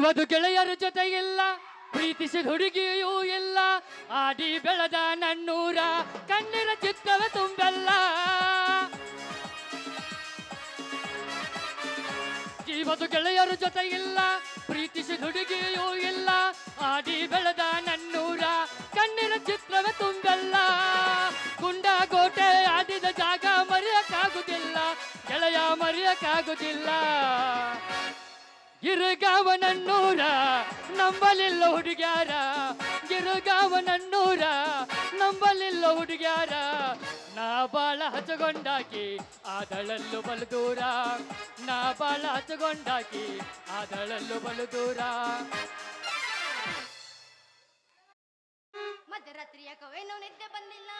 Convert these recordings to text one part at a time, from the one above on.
ಜೀವದು ಗೆಳೆಯರ ಜೊತೆ ಇಲ್ಲ ಪ್ರೀತಿಸಿದ ಹುಡುಗಿಯೂ ಇಲ್ಲ ಆಡಿ ಬೆಳೆದ ನನ್ನೂರ ಕಣ್ಣಿನ ಚಿತ್ರವ ತುಂಬೆಲ್ಲ. ಜೀವದ ಗೆಳೆಯರ ಜೊತೆ ಇಲ್ಲ ಪ್ರೀತಿಸಿದ ಹುಡುಗಿಯೂ ಇಲ್ಲ, ಆಡಿ ಬೆಳೆದ ನನ್ನೂರ ಕಣ್ಣಿನ ಚಿತ್ರವ ತುಂಬಲ್ಲ. ಗುಂಡ ಕೋಟೆ ಆಡಿದ ಜಾಗ ಮರೆಯಕ್ಕಾಗುದಿಲ್ಲ, ಗೆಳೆಯ ಮರೆಯಕ್ಕಾಗುದಿಲ್ಲ. ಗಿರುಗಾವನನ್ನೂರ ನಂಬಲಿಲ್ಲ ಹುಡುಗ್ಯಾರ. ಗಿರುಗಾವನನ್ನೂರ ನಂಬಲಿಲ್ಲ ಹುಡುಗ್ಯಾರ. ನಾ ಬಾಳ ಹಚ್ಚಗೊಂಡಾಕಿ ಆದಳಲ್ಲು ಬಲು ದೂರ ನಾ ಬಾಳ ಹಚ್ಚಗೊಂಡಾಕಿ ಆದಳಲ್ಲು ಬಲು ದೂರ ಮಧ್ಯರಾತ್ರಿ ಯಾಕವೇನೋ ನಿದ್ದೆ ಬಂದಿಲ್ಲ.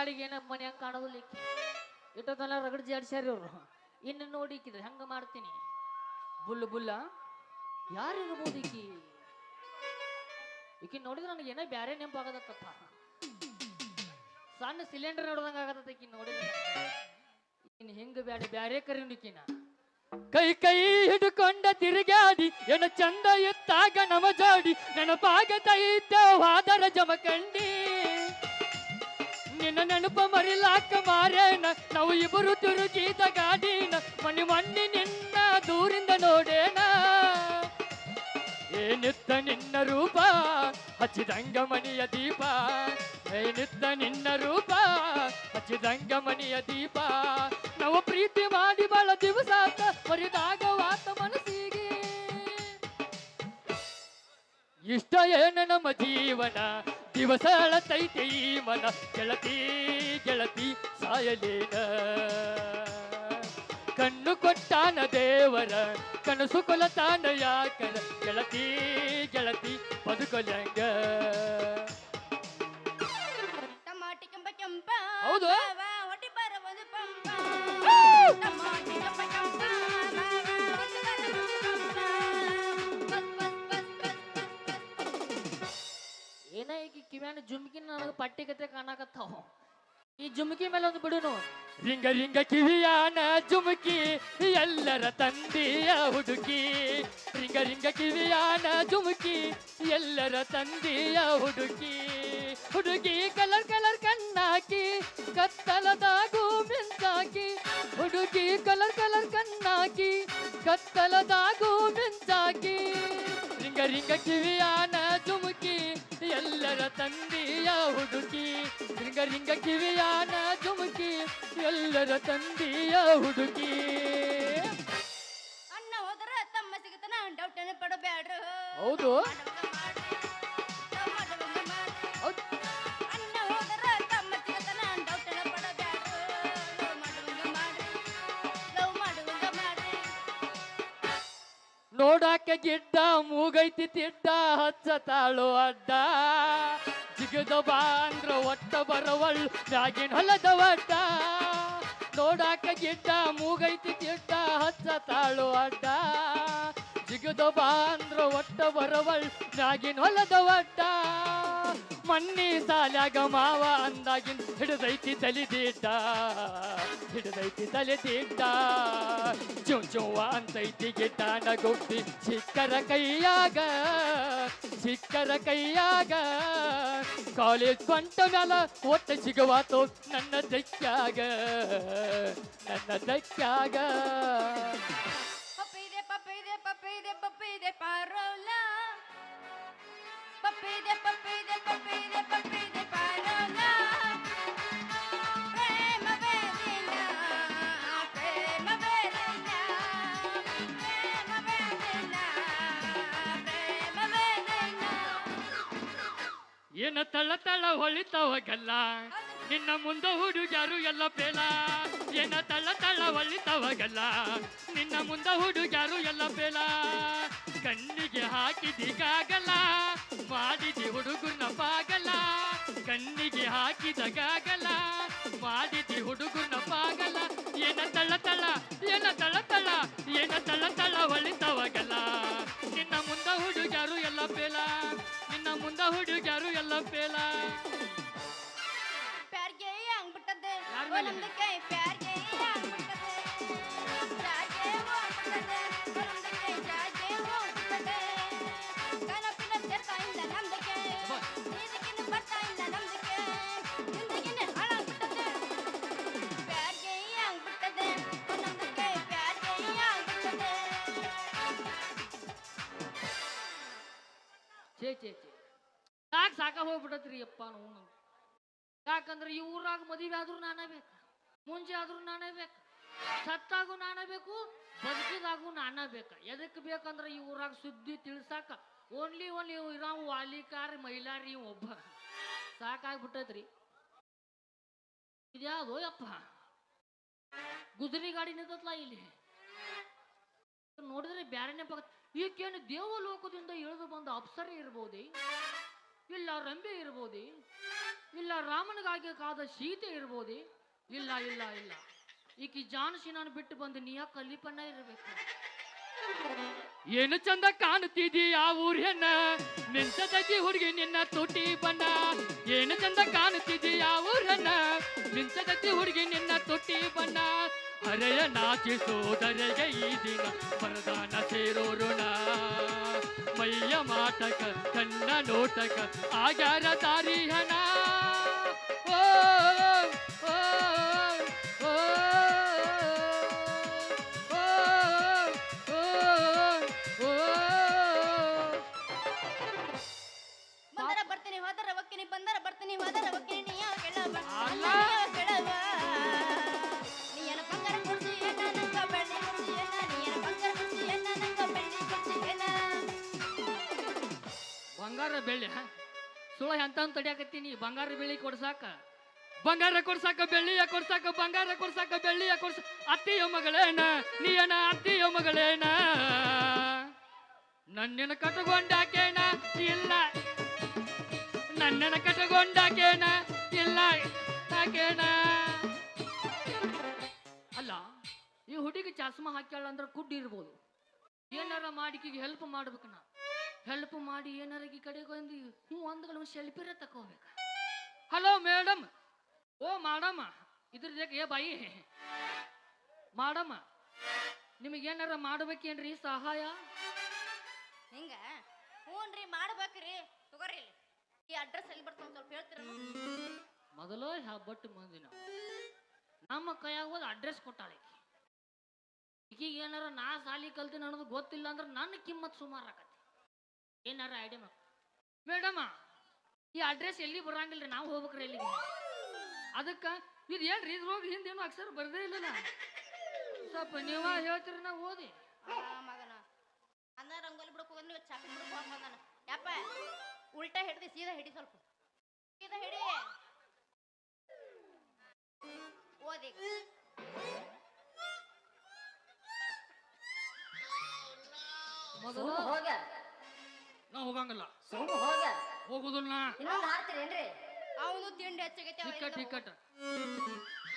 ರಿಕಾರ್ಡಿಗೆ ಮನೆ ಮನ್ಯಾಗ ಕಾಣೋದಿಲ್ಲ ಈಕಿ. ರಗಡ್ ಜಾಡ್ಸ್ಯಾರ ಇವರು. ಇನ್ನು ನೋಡಿ ಈಕಿದ್ರೆ ಹೆಂಗ ಮಾಡ್ತೀನಿ. ಬುಲ್ಲು ಬುಲ್ಲ. ಯಾರಿರ್ಬೋದು ಈಕಿ? ಈಕಿ ನೋಡಿದ್ರೆ ನನಗೆ ಏನೋ ಬ್ಯಾರೆ ನೆನಪಾಗದತ್ತಪ್ಪ ಸಣ್ಣ ಸಿಲಿಂಡರ್ ನೋಡ್ದಂಗ ಆಗತ್ತ ಈಕಿ ನೋಡಿದ್ರೆ. ಇನ್ನು ಹೆಂಗ ಬ್ಯಾಡ ಬ್ಯಾರೆ ಕರಿ ಈಕಿನ. ಕೈ ಕೈ ಹಿಡ್ಕೊಂಡ ತಿರುಗಾಡಿ ಏನ ಚಂದ ಎತ್ತಾಗ ನಮ ಜೋಡಿ. ನೆನಪಾಗತೈತೆ ವಾದರ ಜಮಕಂಡಿ ನಿನ್ನ ನೆನಪ ಮರಿಲಾಕ ಮಾರೇನ? ನಾವು ಇಬ್ಬರು ತಿರುಗಿದ ಗಾಡಿನ ಮಣಿ ಮಣ್ಣಿ ನಿನ್ನ ದೂರಿಂದ ನೋಡೇನ? ಏನಿತ್ತ ನಿನ್ನ ರೂಪ? ಹಚ್ಚಿದಂಗ ಮಣಿಯ ದೀಪ. ಏನಿತ್ತ ನಿನ್ನ ರೂಪ? ಹಚ್ಚಿದಂಗ ಮಣಿಯ ದೀಪ. ನಾವು ಪ್ರೀತಿ ಮಾಡಿ ಬಾಳ ದಿವಸ ಆತ ಮರಿದಾಗ ವಾತ ಮನಸ್ಸಿಗೆ. ಇಷ್ಟ ಏನ ನಮ್ಮ ಜೀವನ? ದಿವಸ ಅಳತೈತೆ ಈ ಮನ ಗೆಳತಿ ಗೆಳತಿ ಸಾಯಲೇನ ಕಣ್ಣು ಕೊಟ್ಟಾನ ದೇವರ ಕನಸು ಕೊಲತಾನ ಯಾಕನ ಗೆಳತಿ ಗೆಳತಿ ಬದುಕೊಲ್ಯಾಂಗ ಟಮಾಟಿ ಕೆಂಪ ಕೆಂಪ ಹೌದು? ಮಾವ ಹೊಟ್ಟಿ ಬರ ಒಂದು ಪಂಪ ಟಮಾಟಿ ಕೆಂಪ ಕೆಂಪ ಏನ ಜುಮ್ಕಿ ನನಗೆ ಪಟ್ಟಿ ಕತೆ ಕಾಣಕತ್ತಾವ? ಈ ಜುಮ್ಕಿ ಮೇಲೆ ಒಂದು ಬಿಡುನು. ರಿಂಗ ರಿಂಗ ಕಿವಿಯಾನ ಜುಮುಕಿ, ಎಲ್ಲರ ತಂದೆಯ ಹುಡುಕಿ. ರಿಂಗ ರಿಂಗ ಕಿವಿಯಾನ ಜುಮುಕಿ, ಎಲ್ಲರ ತಂದೆಯ ಹುಡುಕಿ. ಹುಡುಗಿ ಕಲರ್ ಕಲರ್ ಕಣ್ಣಾಕಿ ಕತ್ತಲದಾಗೂ ಮಿಂಚಾಕಿ ಹುಡುಗಿ ಕಲರ್ ಕಲರ್ ಕಣ್ಣಾಕಿ ಕತ್ತಲದಾಗೂ ಮಿಂಚಾಕಿ ರಿಂಗ ರಿಂಗ ಕಿವಿಯಾನ ಜುಮುಕಿ ಎಲ್ಲರ ತಂದೆಯ ಹುಡುಕಿ ರಿಂಗ ರಿಂಗ ಕಿವಿಯಾನ ಜುಮುಕಿ ಎಲ್ಲರ ತಂದೆಯ ಹುಡುಕಿ ಅಣ್ಣ ಹೋದ್ರ ತಮ್ಮ ಸಿಗತನ ಡೌಟನೆ ಪಡಬೇಡ್ರು ಹೌದ್. ಗಿಡ್ಡ ಮೂಗೈತಿ ತಿಡ್ಡ ಹಚ್ಚ ತಾಳು ಅಡ್ಡ. ಜಿಗದ ಬಾಂದ್ರ ಒಟ್ಟ ಬರವಳ್, ಮ್ಯಾಗಿನ ಹೊಲದ ಒಟ್ಟ. ನೋಡಾಕ ಗಿಡ್ಡ ಮೂಗೈತಿ ತಿಡ್ಡ ಹಚ್ಚ ತಾಳು ಅಡ್ಡ. ಜಿಗದ ಬಾಂದ್ರ ಒಟ್ಟ ಬರವಳ್, ಮ್ಯಾಗಿನ ಹೊಲದ ಒಟ್ಟ. ಮನ್ನಿ ಸಾಲ್ಯಾಗ ಮಾವ ಅಂದಾಗಿನ್ ಹಿಡಿದೈತಿ ತಲಿದಿಡ್ಡ ಹಿಡಿದೈತಿ ತಲೆದಿಡ್ಡ ಜೋ ಜೋವ ಅಂತೈತಿ ಗಿಡ್ಡ ಗುಬ್ಬಿ ಸಿಕ್ಕರ ಕೈಯಾಗ. ಸಿಕ್ಕರ ಕೈಯಾಗ. ಕಾಲೇಜ್ ಬಂಟ ಮ್ಯಾಲ ಒಟ್ಟ ಸಿಗುವಾತು ನನ್ನ ದಕ್ಕ್ಯಾಗ ನನ್ನ ದಕ್ಕ್ಯಾಗ ಪಪ್ಪಿದೆ ಪಪ್ಪಿದೆ ಪಪ್ಪಿದೆ ಪಪ್ಪಿದೆ, ಪಾರೋಲ. ಏನ ತಳ ತಳ ಹೊಳಿತಾವ ಗಲ್ಲ? ನಿನ್ನ ಮುಂದ ಹುಡುಗ್ಯಾರು ಎಲ್ಲ ಪೇಲ? ಏನ ತಳ್ಳ ತಳ್ಳವಲ್ಲಿದ್ದವಾಗೆಲ್ಲ ನಿನ್ನ ಮುಂದ ಹುಡುಗ್ಯಾರು ಎಲ್ಲ ಬೇಲ. ಕಣ್ಣಿಗೆ ಹಾಕಿದಿಗಾಗಲ್ಲ. ಮಾಡಿದಿ ಹುಡುಗನ ಪಾಗಲ್ಲ ಕಣ್ಣಿಗೆ ಹಾಕಿದಾಗಲ್ಲ ಮಾಡಿದಿ ಹುಡುಗನ ಪಾಗಲ್ಲ ಏನ ತಳ್ಳ ತಳ್ಳ, ಏನ ತಳ್ಳ ತಳ್ಳ, ಏನ ತಳ್ಳ ತಳ್ಳವಲ್ಲಿದ್ದವಾಗಲ್ಲ ನಿನ್ನ ಮುಂದ ಹುಡುಗ್ಯಾರು ಎಲ್ಲ ಬೇಲ. ನಿನ್ನ ಮುಂದ ಹುಡುಗ್ಯಾರು ಎಲ್ಲ ಬೇಲ. ಸಾಕ ಹೋಗ್ಬಿಟ್ಟತ್ರಿ ಅಪ್ಪ ನೋವು ಯಾಕಂದ್ರೆ ಈ ಊರಾಗ ಮದುವೆ ಆದ್ರೂ ನಾನೇ ಬೇಕು. ಮುಂಜೆ ಆದ್ರೂ ನಾನೇ ಬೇಕು. ಸತ್ತಾಗೂ ನಾನೇ ಬೇಕು, ಬದುಕಿದಾಗೂ ನಾನೇ ಬೇಕು. ಎದಕ್ಕೆ ಬೇಕಂದ್ರೆ ಈ ಊರಾಗ ಸುದ್ದಿ ತಿಳಿಸಾಕ. ಓನ್ಲಿ ಓನ್ಲಿ ಇರಾವ್ ವಾಲಿಕಾರ್ ಇವ್ ಒಬ್ಬ. ಸಾಕಾಗ್ಬಿಟ್ಟೈತ್ರಿ. ಇದ್ಯಾವುದು ಯಪ್ಪ. ಗುದರಿ ಗಾಡಿ ನಿಂತತ್ಲ ಇಲ್ಲಿ. ನೋಡಿದ್ರೆ ಬ್ಯಾರನೆ ಪಕ್ಕ. ಈಕೇನು ದೇವಲೋಕದಿಂದ ಇಳಿದು ಬಂದ ಅಪ್ಸರೆ ಇರ್ಬೋದಿ? ಇಲ್ಲ ರಂಬೆ ಇರ್ಬೋದೇ? ಇಲ್ಲ ರಾಮನಿಗಾಗಿ ಕಾದ ಸೀತೆ ಇರ್ಬೋದಿ? ಇಲ್ಲ ಇಲ್ಲ ಇಲ್ಲ. ಈಕಿ ಜಾನಸಿ ನಾನು ಬಿಟ್ಟು ಬಂದು ನೀಯ ಕಲ್ಲಿಪಣ್ಣ ಇರಬೇಕು? ಏನು ಚಂದ ಕಾಣುತ್ತಿದ್ದಿ ಆ ನಿಂತ ತತಿ ಹುಡುಗಿ ನಿನ್ನ ತುಟಿ ಬಣ್ಣ. ಏನು ಚಂದ ಕಾಣುತ್ತಿದ್ದಿ ಆ ಊರನ್ನ ತಜ್ಜಿ ಹುಡುಗಿ ನಿನ್ನ ತುಟಿ ಬಣ್ಣ ಹರೆಯ ನಾಚಿಸೋದರೆಗೆ ಈ ದಿನ ವರದಾನ ಸೇರೋರುಣ ಮೈಯ ಮಾಟಕ ಕನ್ನ ನೋಟಕ ಆಗ್ಯಾರ ಓ, ಓ, ಎಂತ ತಡಿಯಾಕತ್ತೀನಿ. ಬಂಗಾರ ಬೆಳ್ಳಿ ಕೊಡ್ಸಾಕ. ಬಂಗಾರ ಕೊಡ್ಸಾಕ ಬೆಳ್ಳಿಯ ಕೊಡ್ಸಾಕ ಬಂಗಾರ ಕೊಡ್ಸಾಕ ಬೆಳ್ಳಿಯ ಕೊಡ್ಸ, ಅತ್ತಿಯ ಮಗಳೇನ, ನೀಯನ ಅತ್ತಿಯ ಮಗಳೇನ? ನನ್ನನ್ನು ಕಟಗೊಂಡಾಕೇನ? ಇಲ್ಲ. ನನ್ನನ್ನು ಕಟಗೊಂಡಾಕೇನ? ಇಲ್ಲ. ಆಕೇನ? ಅಲ್ಲ, ಈ ಹುಡುಗಿ ಚಸ್ಮಾ ಹಾಕ್ಯಾಳ ಅಂದ್ರೆ ಕುಡ್ಡಿ ಇರ್ಬೋದು. ಏನಾರ ಮಾಡಿಕಿಗೆ ಹೆಲ್ಪ್ ಮಾಡ್ಬೇಕು ನಾ. ಹೆಲ್ಪ್ ಮಾಡಿ ಏನಾರ ಈ ಕಡೆಗೆ ಬಂದು ಹ್ಞೂ ಒಂದ್ಗಳು ಶೆಲ್ಪಿರ ತಕೋಬೇಕು. Hello madam. ಓ ಮಾಡಮ್ಮ ಇದ್ರದಾಗ ಏ ಬಾಯಿ. ಮಾಡಮ್ಮ ನಿಮಗೇನಾರ ಮಾಡ್ಬೇಕೇನ್ರಿ ಸಹಾಯ? ಹಿಂಗ ಹ್ಞೂನ್ರಿ ಮಾಡ್ಬೇಕ್ರಿ. ತಗೋರಿ ಇಲ್ಲಿ. ಈ ಅಡ್ರೆಸ್ ಎಲ್ಲಿ ಬರ್ತಾವ ಸ್ವಲ್ಪ ಹೇಳ್ತೀರ? ಮೊದಲು ಹೆಬ್ಬಟ್ಟು ಮಂದಿ ನಾವು ನಮ್ಮ ಕೈಯಾಗ ಹೋದ ಅಡ್ರೆಸ್ ಕೊಟ್ಟಾಳೆ ಈಗೀಗ ಏನಾರ ನಾ ಸಾಲಿ ಕಲ್ತೀನಿ ಅನ್ನೋದು ಗೊತ್ತಿಲ್ಲ ಅಂದ್ರೆ ನನ್ನ ಕಿಮ್ಮತ್ ಸುಮಾರು ಆಕತಿ ಏನಾರ ಐಡಿಯಾ ಮಾಡ ಮೇಡಮ ಈ ಅಡ್ರೆಸ್ ಎಲ್ಲಿ ಬರಂಗಿಲ್ರಿ? ನಾವು ಹೋಗ್ಬೇಕ್ರಿ ಎಲ್ಲಿಗೆ ಅದಕ್ಕೆ ಇದು ಏನ್ರಿ ಹೋಗಿ ಹಿಂದೇನು ಅಕ್ಷರ ಬರದೇ ಇಲ್ಲಲ್ಲ ಸ್ವಲ್ಪ ನೀವ ಹೇಳ್ತೀರಿ ನಾ ಓದಿ. ಆ ಮಗನ. ಅನ್ನ ರಂಗೋಲಿ ಬಿಡಕ್ಕೆ ಹೋಗೋದ್ ನೀವು ಚಾಕಿ ಬಿಡಕ್ ಹೋಗ್ ಬಂದಾನ ಯಪ್ಪ ಉಲ್ಟಾ ಹಿಡ್ದಿ ಸೀದಾ ಹಿಡಿ ಸ್ವಲ್ಪ. ಸೀದಾ ಹಿಡಿ. ಓದಿ. ಮೊದಲು ಹೋಗ ನಾ ಹೋಗಂಗಿಲ್ಲ. ಸುಮ್ಮ ಹೋಗ. ಹೋಗುದಿಲ್ಲ. ಇನ್ನೊಂದು ಹಾಡ್ತೀರೇನ್ರಿ? ಅವನು ತಿಂಡಿ ಹೆಚ್ಚಾಗೈತೆ ಟಿಕೆಟ್ ಟಿಕೆಟ್.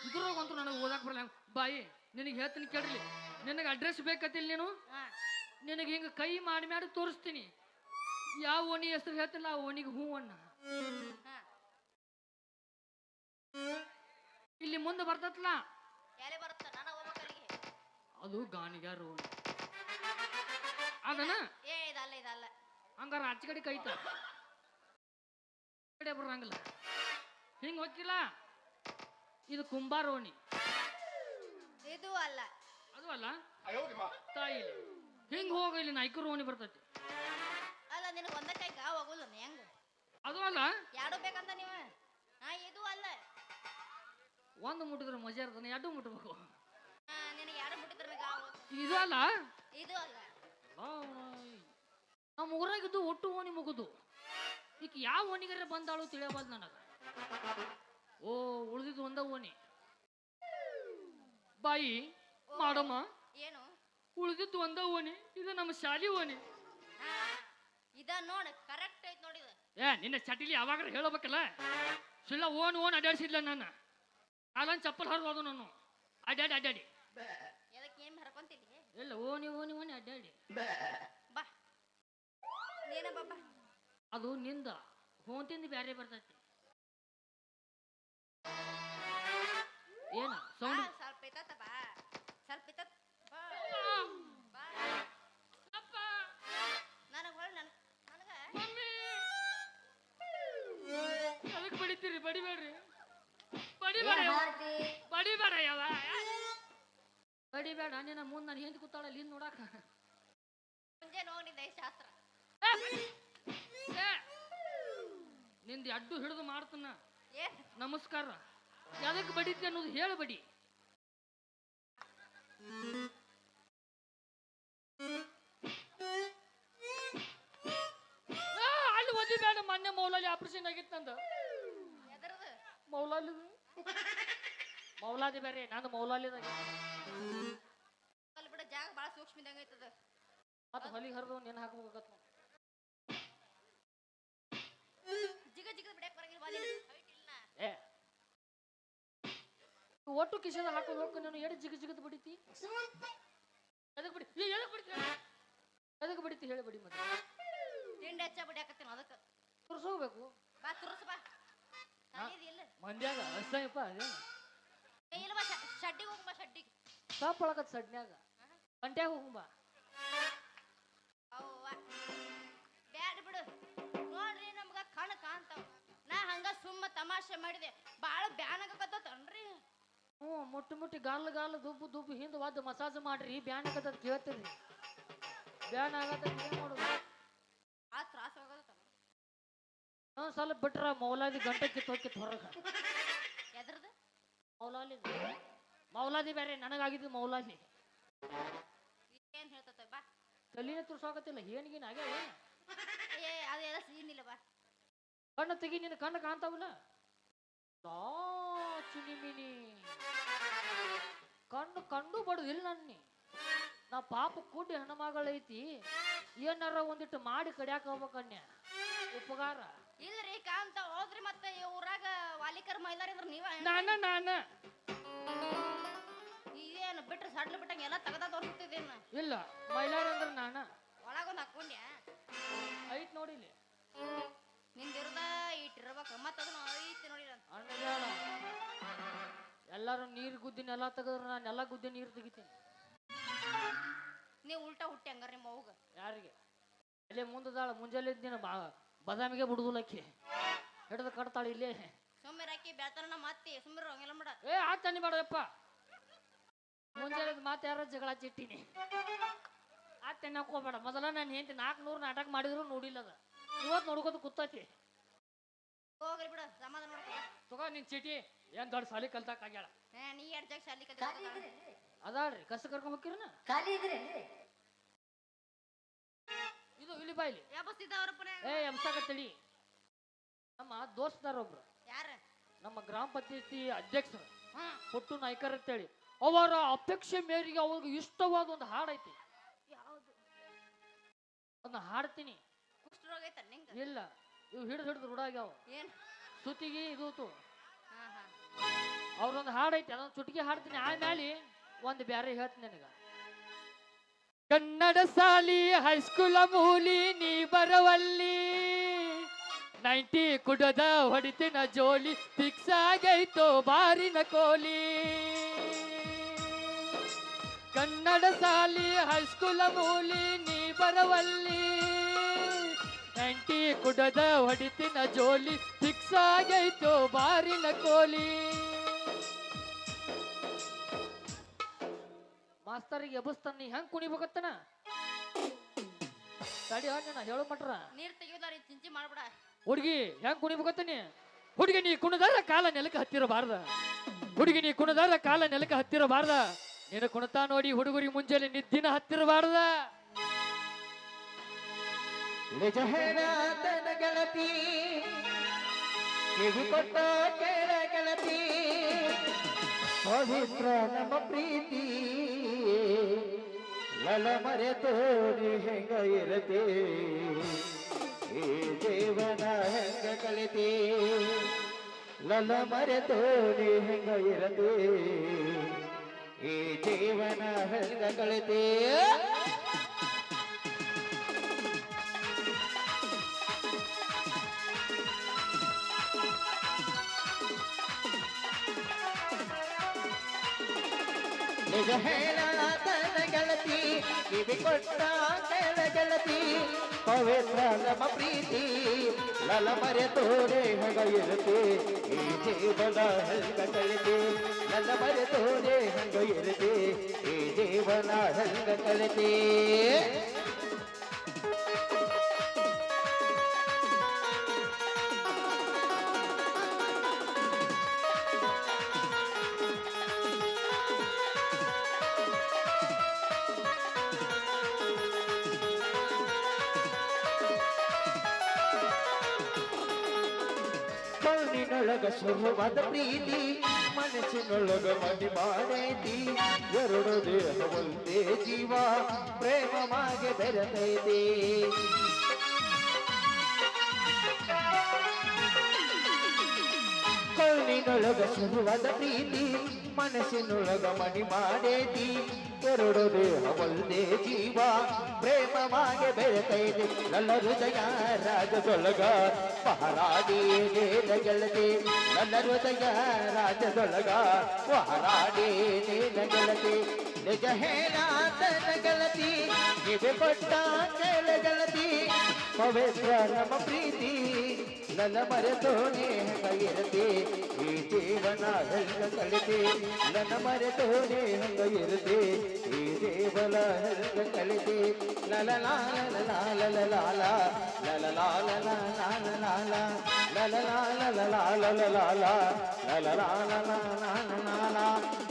ಇದ್ರಾಗಂತೂ ನನಗೆ ಓದಕ್ ಬರಲ್ಲ. ಬಾಯಿ ನಿನಗೆ ಹೇಳ್ತೀನಿ ಕೇಳ್ರಿ. ನಿನಗೆ ಅಡ್ರೆಸ್ ಬೇಕತ್ತಿಲ್ಲ ನೀನು? ನಿನಗೆ ಹಿಂಗೆ ಕೈ ಮಾಡಿ ಮಾಡಿ ತೋರಿಸ್ತೀನಿ. ಯಾವ ಓಣಿ ಹೆಸರು ಹೇಳ್ತಿಲ್ಲ ಆ ಓಣಿಗೆ ಹೂವನ್ನ ಅಣ್ಣ ಇಲ್ಲಿ ಮುಂದೆ ಬರ್ತತ್ಲ ಎಲೆ ಬರುತ್ತ? ನಾನು ಹೋಗ್ಬೇಕು ಅದು ಗಾಣಿಗಾರ ಓಣಿ ಅದನ್ನ ಏ ಇದಲ್ಲ ಇದಲ್ಲ. ಹಂಗಾರ ಆಚೆ ಕಡೆ ಕೈತ ಕಡೆ ಬರಂಗಿಲ್ಲ. ಹಿಂಗೆ ಹೋಗಿಲ್ಲ ಇದು ಕುಂಬಾರೋಣಿ. ಇದು ಅಲ್ಲ. ಅದು ಅಲ್ಲ? ತಾಯಿ ಹಿಂಗೆ ಹೋಗ ಇಲ್ಲಿ ರೋಣಿ ಓಣಿ ಬರ್ತೈತಿ. ಅಲ್ಲ ನಿನಗೆ ಒಂದ ಕೈ ಗಾ ಹೋಗುದು ಹೆಂಗ? ಅದು ಅಲ್ಲ? ಎರಡು ಬೇಕಂತ ನೀವು? ಹಾ ಇದು ಅಲ್ಲ. ಒಂದು ಮುಟ್ಟಿದ್ರೆ ಮಜಾ ಇರ್ತಾನೆ ಎರಡು ಮುಟ್ಟಬೇಕು ನಿನಗೆ ಯಾರು ಮುಟ್ಟಿದ್ರೆ ಇದು ಅಲ್ಲ? ಇದು ಅಲ್ಲ. ನಮ್ಮ ಊರಾಗಿದ್ದು ಒಟ್ಟು ಓಣಿ ಮುಗುದು. ಈಗ ಯಾವ ಓಣಿಗಾರ ಬಂದಾಳು ತಿಳಿಯಬಾರ್ದು ನನಗೆ. ಓ ಉಳಿದಿದ್ದು ಒಂದ ಓಣಿ. ಬಾಯಿ ಮಾಡಮ್ಮ. ಏನು? ಉಳಿದಿದ್ದು ಒಂದ ಓಣಿ ಇದು ನಮ್ಮ ಶಾಲಿ ಓಣಿ. ಇದ ನೋಡ ಕರೆಕ್ಟ್ ಐತ್ ನೋಡಿದ ಏ ನಿನ್ನ ಚಟಿಲಿ ಯಾವಾಗ ಹೇಳಬೇಕಲ್ಲ? ಸುಳ್ಳ ಓನ್ ಓನ್ ಅಡ್ಡಾಡ್ಸಿದ್ಲ ನಾನು. ಅಲ್ಲೊಂದು ಚಪ್ಪಲ್ ಹರಿದು ನಾನು. ಅಡ್ಡಾಡಿ ಅಡ್ಡಾಡಿ ಎದಕ್ಕೆ ಏನ್ ಎಲ್ಲ ಓಣಿ ಓಣಿ ಓಣಿ ಅಡ್ಡಾಡಿ ಬಾಬಾ? ಅದು ನಿಂದ ಹೋಂತಿಂದ ಬ್ಯಾರೆ ಬರ್ತೈತಿ. ಏನ ಸೌಂಡ್? ಸ್ವಲ್ಪ ಇತ್ತ ಬಾ. ಸ್ವಲ್ಪ ಇತ್ತ ಬಾ. ಬಾ. ನನಗೆ ಹೊಳ್ ನನ್ ನನಗ? ಅದಕ್ಕೆ ಬಡಿತೀರಿ ಬಡಿಬೇಡ್ರಿ. ಬಡಿಬೇಡ ಏನ್ ಬಡಿಬೇಡ ಯಾವ ಬಡಿಬೇಡ ನಿನ್ನ ಮುಂದೆ ನಾನು ಹಿಂದೆ ಕೂತಾಳಲ್ಲ ಹಿಂದೆ ನೋಡಾಕ. ಮುಂಜಾನೆ ಹೋಗಿದ್ದೆ ಶಾಸ್ತ್ರ ಏ, ನಿಂದು ಅಡ್ಡು ಹಿಡಿದು ಮಾಡ್ತನ. ಏನ್ ನಮಸ್ಕಾರ. ಎದಕ್ಕೆ ಬಡಿತಿ ಅನ್ನೋದು ಹೇಳಬೇಡಿ ಅಲ್ಲಿ ಒದಿ ಬೇಡ ಮೊನ್ನೆ ಮೌಲಾಲಿ ಆಪರೇಷನ್ ಆಗಿತ್ತು ನಂದು. ಎದರದು? ಮೌಲಾಲಿ ಮೌಲಾದಿ ಬೇರೆ ನಾನು ಮೌಲಾಲಿದಾಗ ಜಾಗ ಭಾಳ ಸೂಕ್ಷ್ಮ ಇದ್ದಂಗ ಐತದ ಮತ್ತೆ ಹೊಲಿಗೆ ಹರಿದು ನೆನ್ ಹಾಕ್ಬೇಕಾಗತ್ತ ಒಟ್ಟು ಕಿಶನ್ ಹಾಕೊಂಡು ಹೋಗ್ಕೊಂಡು ನಾನು. ಎಡೆ ಜಿಗ ಜಿಗದ್ ಬಿಡಿತಿ. ಎದಕ್ ಬಿಡಿ ಏ, ಎದಕ್ ಬಿಡಿ ಎದಕ್ ಬಡಿತಿ ಹೇಳಿ ಬಿಡಿ ಮತ್ತೆ. ತಿಂಡಿ ಹಚ್ಚ ಬಿಡಾಕತ್ತೀನಿ ಅದಕ್ಕೆ. ತುರ್ಸೋಗ್ಬೇಕು. ಬಾ ತುರ್ಸ ಬಾ. ಮಂದ್ಯಾಗ ಅಸಹ್ಯಪ್ಪ ಅದೇ. ಇಲ್ಲ ಬಾ ಶಡ್ಡಿಗೆ ಹೋಗ್ ಬಾ ಶಡ್ಡಿಗೆ. ಸಾಪಳಕತ್ ಸಡ್ನ್ಯಾಗ. ಕಂಟ್ಯಾಗ ಹೋಗುಂಬ ಅವ್ವ. ಬ್ಯಾಡ ಬಿಡು. ನೋಡ್ರಿ ನಮ್ಗ ಕಣ್ ಕಾಣ್ತಾವ. ನಾ ಹಂಗ ಸುಮ್ಮ ತಮಾಷೆ ಮಾಡಿದೆ. ಬಾಳ ಬ್ಯಾನಾಗಕತ್ತನ್ರಿ ಹ್ಞೂ ಮುಟ್ಟಿ ಮುಟ್ಟಿ ಗಾಲ್ ಗಾಲ್ ದುಬ್ಬು ದುಬ್ಬು ಹಿಂದೆ ಒದ್ದು ಮಸಾಜ್ ಮಾಡ್ರಿ ಬ್ಯಾನ್ ಆಗತ್ತ ಕೇಳ್ತೀರಿ ಬ್ಯಾನ್ ಆಗತ್ತ ಏನ್ ಮಾಡೋದು? ಆ ತ್ರಾಸ ಹ್ಞೂ ಸ್ವಲ್ಪ ಬಿಟ್ರ ಮೌಲಾದಿ ಗಂಟೆ ಕಿತ್ತು ಹೋಗಿತ್ತು ಹೊರಗೆ. ಮೌಲಾಲಿ ಮೌಲಾದಿ ಬೇರೆ ನನಗಾಗಿದ್ದು ಮೌಲಾದಿ ಏನ್ ಹೇಳ್ತತೆ ಬಾ. ತಲಿನೇ ತುರ್ಸಾಕತ್ತಿಲ್ಲ ಏನ್ಗೇನು ಆಗ್ಯಾವ? ಏ ಅದೆಲ್ಲ ಸೀನ್ ಇಲ್ಲ ಬಾ. ಕಣ್ಣು ತೆಗಿ ನಿನ್ನ ಕಣ್ಣು ಕಾಣ್ತಾವಲ್ಲ? ಲಾ ಚಿನಿಮಿನಿ. ಕಣ್ಣು ಕಂಡು ಬಡುದಿಲ್ಲ ನನ್ನಿ. ನಾ ಪಾಪ ಕೂಡಿ ಹೆಣ್ಮಗಳೈತಿ. ಏನಾರ ಒಂದಿಟ್ಟು ಮಾಡಿ ಕಡ್ಯಾಕ ಹೋಗ್ಬೇಕನ್ಯ? ಉಪಕಾರ. ಇಲ್ರಿ ಕಾಂತ ಹೋದ್ರಿ ಮತ್ತೆ ಈ ಊರಾಗ ವಾಲಿಕರ್ ಮೈಲಾರಿದ್ರ ನೀವ ನಾನ ನಾನ. ಇದೇನು ಬಿಟ್ರೆ ಸಡ್ಲು ಬಿಟ್ಟಂಗ ಎಲ್ಲ ತಗದ ತೋರಿಸ್ತಿದ್ದೇನ ಇಲ್ಲ ಮೈಲಾರಿ ಅಂದ್ರ ನಾನ. ಒಳಗೊಂದು ಹಾಕೊಂಡ್ಯ ಐತ್ ನೋಡಿಲಿ. ನಿಂದಿರದ ಇಟ್ಟಿರ್ಬೇಕು. ಮತ್ತೆ ಅದನ್ನ ಐತಿ ನೋಡಿ ನಾನು ಅಣ್ಣಗಾಳ ಎಲ್ಲಾರು ನೀರು ಗುದ್ದಿನ ನೆಲ ತೆಗೆದ್ರೆ ನಾನು ಎಲ್ಲಾ ಗುದ್ದಿ ನೀರು ತೆಗಿತೀನಿ. ನೀವು ಉಲ್ಟಾ ಹುಟ್ಟಿ ಹಂಗಾರ ನಿಮ್ಮ ಅವ್ಗ. ಯಾರಿಗೆ? ಅಲ್ಲೇ ಮುಂದದಾಳ ಮುಂಜಾನೆ ದಿನ ಬಾ ಬದಾಮಿಗೆ ಬಿಡುದಿಲ್ಲಕ್ಕಿ ಹಿಡಿದು ಕಟ್ತಾಳೆ ಇಲ್ಲೇ. ಸುಮ್ಮನೆ ಹಾಕಿ ಬ್ಯಾತರನ ಮಾತಿ ಸುಮ್ಮನೆ ಹಂಗೆಲ್ಲ ಮಾಡ. ಏ ಆತನಿ ಮಾಡಪ್ಪ ಮುಂಜಾನೆ ಮಾತು ಯಾರ ಜಗಳ ಚಿಟ್ಟಿನಿ ಆತ ಹೋಗ್ಬೇಡ. ಮೊದಲ ನಾನು ಹೆಂಡತಿ ನಾಲ್ಕುನೂರು ನಾಟಕ ಮಾಡಿದ್ರು ನೋಡಿಲ್ಲ ಅದ. ಇವತ್ತು ನೋಡ್ಕೋತ ಕೂತೈತಿ ಹೋಗ್ರಿ ಬಿಡು ಸಮಾಧಾನ ಮಾಡ್ಕೊ. ತಗೋ ನಿನ್ ಚೀಟಿ ಏನ್ ದೊಡ್ಡ ಸಾಲಿ ಕಲ್ತಾಕ ಆಗ್ಯಾಳ? ಏ, ನೀ ಎರಡು ಜಾಗ ಶಾಲಿ ಕದ ಅದಾಳ್ರಿ ಕಸ ಕರ್ಕೊಂಡ್ ಹೋಗಿರನ ಖಾಲಿ ಇದ್ರಿ. ಇದು ಇಲ್ಲಿ ಬಾಯ್ಲಿ ಏ ಅವ್ರಪ್ಪನ ಏ ಎಮ್ಸಾಕತ್ತಳಿ ನಮ್ಮ ದೋಸ್ತಾರ ಒಬ್ರು. ಯಾರ? ನಮ್ಮ ಗ್ರಾಮ ಪಂಚಾಯತಿ ಅಧ್ಯಕ್ಷರು. ಹಾ. ಪುಟ್ಟು ನಾಯ್ಕರ್ ಅಂತೇಳಿ. ಅವರ ಅಪೇಕ್ಷೆ ಮೇರೆಗೆ ಅವ್ರಿಗೆ ಇಷ್ಟವಾದ ಒಂದು ಹಾಡೈತಿ ಯಾವ್ದು? ಅದನ್ನ ಹಾಡ್ತೀನಿ. ಕುಷ್ಠರೋಗ ಐತ ನಿಂಗ? ಇಲ್ಲ. ಇವು ಹಿಡಿದು ಹಿಡಿದು ರೂಢಾಗ್ಯಾವ ಏನು? ಸುತ್ತಿಗೆ ಇದು ತು. ಹಾ ಹಾ. ಅವ್ರೊಂದು ಹಾಡೈತಿ ಅದೊಂದು ಚುಟ್ಕಿ ಹಾಡ್ತೀನಿ ಆಮೇಲೆ ಒಂದು ಬ್ಯಾರೆ ಹೇಳ್ತೀನಿ ನನಗ. ಕನ್ನಡ ಸಾಲಿ ಹೈಸ್ಕೂಲ ಮೂಲಿ ನೀ ಬರವಲ್ಲಿ. ನೈಂಟಿ ಕುಡದ ಹೊಡಿತಿನ ಜೋಲಿ ಫಿಕ್ಸ್ ಆಗೈತೋ ಬಾರಿನ ಕೋಲಿ. ಕನ್ನಡ ಸಾಲಿ ಹೈಸ್ಕೂಲ ಮೂಲಿ ನೀ ಬರವಲ್ಲಿ. ನೈಂಟಿ ಕುಡದ ಹೊಡಿತಿನ ಜೋಲಿ ಫಿಕ್ಸ್ ಆಗೈತು ಬಾರಿನ ಕೋಲಿ. ಮಾಸ್ತರಿಗೆ ಎಬಸ್ತಾನ ನೀ ಹೆಂಗ್ ಕುಣಿಬೇಕತ್ತನ? ತಡಿ ನಾನು ಹೇಳೋ ಮಟ್ರ. ನೀರ್ ತೆಗಿಯೋದ ರೀ ಚಿಂಚಿ ಮಾಡ್ಬಿಡ. ಹುಡುಗಿ ಹೆಂಗ್ ಕುಣಿಬೇಕತ್ತನಿ ಹುಡುಗಿ ನೀ ಕುಣದಾರ ಕಾಲ ನೆಲಕ್ಕೆ ಹತ್ತಿರಬಾರ್ದ. ಹುಡುಗಿ ನೀ ಕುಣದಾರ ಕಾಲ ನೆಲಕ್ಕೆ ಹತ್ತಿರಬಾರ್ದ. ನೀನು ಕುಣತಾ ನೋಡಿ ಹುಡುಗರಿಗೆ ಮುಂಜಾನೆ ನಿದ್ದಿನ ಹತ್ತಿರಬಾರ್ದ. ನಿಜ ಹೇಳತನ ಗೆಳತಿ ಕಿವಿ ಕೊಟ್ಟ ಕೇಳ ಗೆಳತಿ, ಪವಿತ್ರ ನಮ್ಮ ಪ್ರೀತಿ. ಲಲ ಮರೆತೋಡಿ ಹೆಂಗ ಇರತಿ? ಈ ಜೀವನ ಹೆಂಗ ಕಲಿತಿ? ಲಲ ಮರೆತೋಡಿ ಹೆಂಗ ಇರತಿ? ಈ ಜೀವನ ಹೆಂಗ ಕಲಿತಿ? ನಿಜ ಹೇಳತನ ಗೆಳತಿ ಕಿವಿ ಕೊಟ್ಟ ಕೇಳ ಗೆಳತಿ ಪವಿತ್ರ ನಮ್ಮ ಪ್ರೀತಿ ಲಲ ಮರೆತೋಡೆ ಹಂಗ ಇರತಿ ಈ ಜೀವನ ಹಂಗ ಕಲಿತಿ ಲಲ ಮರೆತೋಡೆ ಹಂಗ ಇರತಿ ಈ ಜೀವನ ಹಂಗ ಕಲಿತಿ ಕಣ್ಣಿನೊಳಗ ಶುಭವಾದ ಪ್ರೀತಿ ಮನಸ್ಸಿನೊಳಗ ಮಡಿ ಮಾಡೈತಿ. ಎರಡು ದೇಹ ಒಂದೇ ಜೀವ ಪ್ರೇಮವಾಗಿ ಬೆರೆತೈತಿ. ಕಣ್ಣಿನೊಳಗ ಶುರುವಾದ ಪ್ರೀತಿ, ಮನಸ್ಸಿನೊಳಗ ಮಣಿ ಮಾಡೇತಿ ಎರಡು ದೇಹ ಒಂದೇ ಜೀವ, ಪ್ರೇಮವಾಗಿ ಬೆಳೆತೈದೆ ನನ್ನ ಹೃದಯ ರಾಜದೊಳಗ ಪಹರಾಡಿ ನೇನ ಗೆಳತಿ ನನ್ನ ಹೃದಯ ರಾಜದೊಳಗ ಪಹರಾಡಿ ನೇನ ಗೆಳತಿ, ನಿಜ ಹೇಳ ಗೆಳತಿ ಕಿವಿ ಕೊಟ್ಟ ಕೇಳ ಗೆಳತಿ ಪವಿತ್ರ ನಮ್ಮ ಪ್ರೀತಿ ನನ್ನ ಮರೆತೋನೆ ಹೆಂಗಿರತಿ ಈ ಜೀವನ ಹೆಂಗ ಕಳಿತಿ ನನ್ನ ಮರೆತೋನೆ ಹೆಂಗ ಇರತಿ ಈ ಜೀವನ ಹೆಂಗ ಕಳಿತಿ ಲಲ ಲಾಲ ಲಾಲ ಲಾಲ ಲಲ ಲಾಲ ಲಾಲ ಲಾಲ ಲಲ ಲಾಲ ಲಾಲ ಲಾಲ ಲಲ ಲಾಲ ಲಾಲ ಲಾಲ